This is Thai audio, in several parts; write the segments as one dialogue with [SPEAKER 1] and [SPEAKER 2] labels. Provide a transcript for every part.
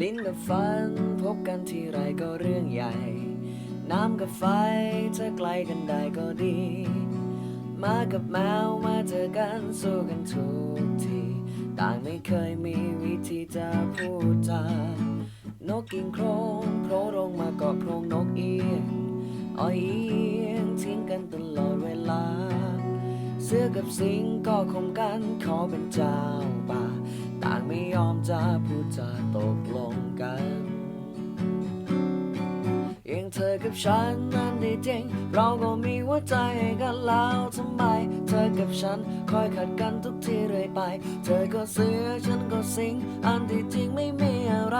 [SPEAKER 1] ลิ้นกับฟันพบกันทีไรก็เรื่องใหญ่ น้ำกับไฟถ้าใกล้กันได้ก็ดี มากับแมวมาเจอกันสู้กันทุกทีต่างไม่เคยมีวิธีจะพูดจานกกิ่งโครงโผล่ลงมาเกาะโพรงนกเอียงอ้อยเอียงทิ้งกันตลอดเวลา เสื้อกับสิงก็คงกันขอเป็นเจ้า ไม่ยอมจะพูดจาตกลงกันอย่างเธอกับฉันนั้นได้จริง เราก็มีหัวใจให้กันแล้วทำไม เธอกับฉันคอยขัดกันทุกทีเรื่อยไป เธอก็เสือฉันก็สิง อันที่จริงไม่มีอะไร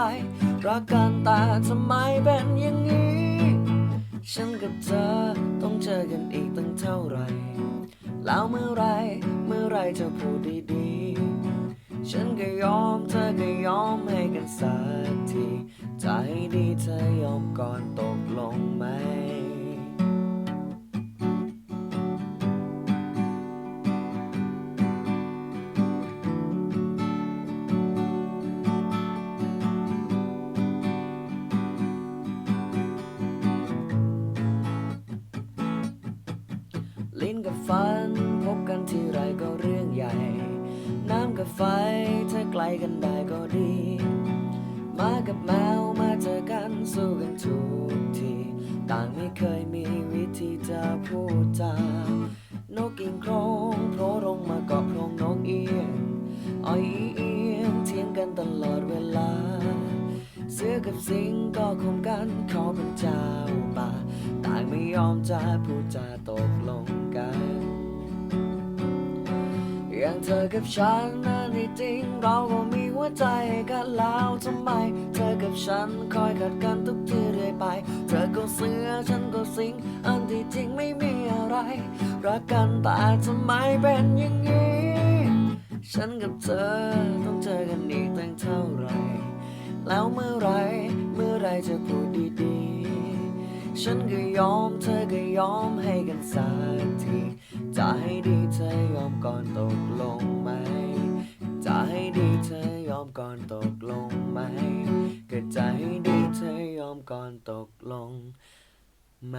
[SPEAKER 1] รักกันแต่ทำไมเป็นอย่างนี้ ฉันกับเธอต้องเจอกันอีกตั้งเท่าไหร่ แล้วเมื่อไรเมื่อไรจะพูดดีๆ ฉันก็ยอมเธอก็ยอมให้กันสักทีใจดีเธอยอมก่อนตกลงไหม ลิ้นกับฟัน ไฟถ้าไกลกันได้ก็ดี มากับแมวมาเจอกันสู้กันทุกที ต่างไม่เคยมีวิธีจะพูดจานกกิ่งโครงโผล่ลงมาเกาะโพรงนกเอียงอ้อยเอียงเถียงกันตลอดเวลา เสือกับสิงก็คงกันขอเป็นเจ้าป่า ต่างไม่ยอมจะพูดจาตก เธอกับฉันนั้นที่จริงเราก็มีหัวใจกันแล้วทำไม เธอกับฉันคอยขัดกันทุกทีเรื่อยไป เธอก็เสือฉันก็สิง อันที่จริงไม่มีอะไร รักกันแต่ทำไมเป็นอย่างนี้ ฉันกับเธอต้องเจอกันอีกตั้งเท่าไหร่ แล้วเมื่อไรเมื่อไรจะพูดดีๆ ฉันก็ยอมเธอก็ยอมให้กันสัก จะให้ดีเธอยอมก่อนตกลงไหม จะให้ดีเธอยอมก่อนตกลงไหมก็จะให้ดีเธอยอมก่อนตกลงไหม